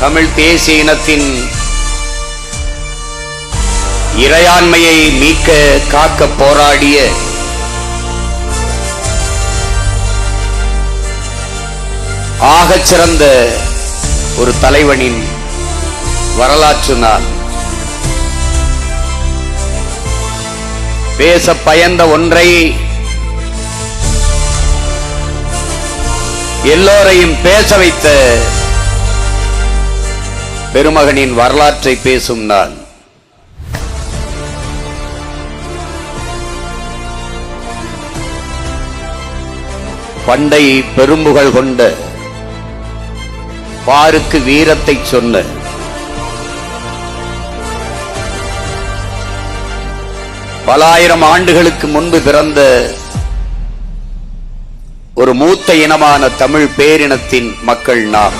தமிழ் தேசிய இனத்தின் இறையாண்மையை மீட்க காக்க போராடிய ஆகச் சிறந்த ஒரு தலைவனின் வரலாற்று நாள். பேச பயந்த ஒன்றை எல்லோரையும் பேச வைத்த பெருமகனின் வரலாற்றை பேசும் நாள் பண்டை பெரும்புகள் கொண்ட பாருக்கு வீரத்தை சொன்ன பலாயிரம் ஆண்டுகளுக்கு முன்பு பிறந்த ஒரு மூத்த இனமான தமிழ் பேரினத்தின் மக்கள் நாம்.